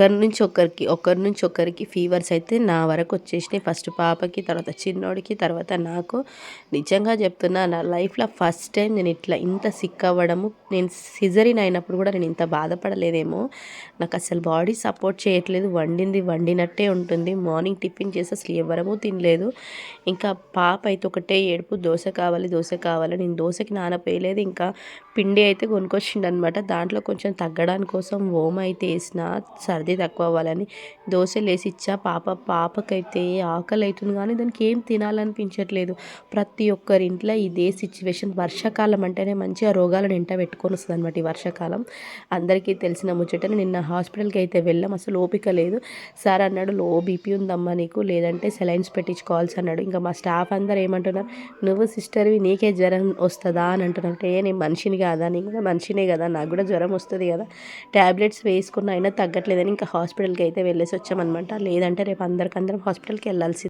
ఒకరి నుంచి ఒకరికి ఒకరి నుంచి ఒకరికి ఫీవర్స్ అయితే నా వరకు వచ్చేసినాయి. ఫస్ట్ పాపకి తర్వాత చిన్నోడికి తర్వాత నాకు. నిజంగా చెప్తున్నా నా లైఫ్లో ఫస్ట్ టైం నేను ఇట్లా ఇంత సిక్ అవ్వడము నేను సిజరిన్ అయినప్పుడు కూడా నేను ఇంత బాధపడలేదేమో. నాకు అసలు బాడీ సపోర్ట్ చేయట్లేదు. వండింది వండినట్టే ఉంటుంది. మార్నింగ్ టిఫిన్ చేసి అసలు ఎవరము తినలేదు. ఇంకా పాప అయితే ఒకటే ఏడుపు దోశ కావాలి దోశ కావాలి. నేను దోశకి నానపోయలేదు ఇంకా పిండి అయితే కొనుక్కొచ్చిండనమాట దాంట్లో కొంచెం తగ్గడానికి కోసం ఓమ అయితే వేసిన సర్ది తక్కువ అవ్వాలని దోశలు వేసి ఇచ్చా పాప పాపకైతే ఆకలి అవుతుంది కానీ దానికి ఏం తినాలనిపించట్లేదు. ప్రతి ఒక్కరి ఇంట్లో ఇదే సిచ్యువేషన్ వర్షాకాలం అంటేనే మంచిగా రోగాలను ఎంట పెట్టుకొని వస్తుంది అనమాట ఈ వర్షాకాలం. అందరికీ తెలిసిన ముచ్చటని నిన్న హాస్పిటల్కి అయితే వెళ్ళాం. అసలు ఓపిక లేదు. సార్ అన్నాడు లో బీపీ ఉందమ్మా నీకు లేదంటే సెలైన్స్ పెట్టించుకోవాల్సి అన్నాడు. ఇంకా మా స్టాఫ్ అందరు ఏమంటున్నారు నువ్వు సిస్టర్వి నీకే జ్వరం వస్తుందా అని అంటున్నారు. అంటే నేను మనిషిని కాదా? నీకు కూడా మనిషినే కదా నాకు కూడా జ్వరం వస్తుంది కదా. ట్యాబ్లెట్స్ వేసుకున్న అయినా తగ్గట్లేదని ఇంకా హాస్పిటల్కి అయితే వెళ్ళేసి వచ్చామన్నమాట. లేదంటే రేపు అందరికందరం హాస్పిటల్కి వెళ్ళాల్సి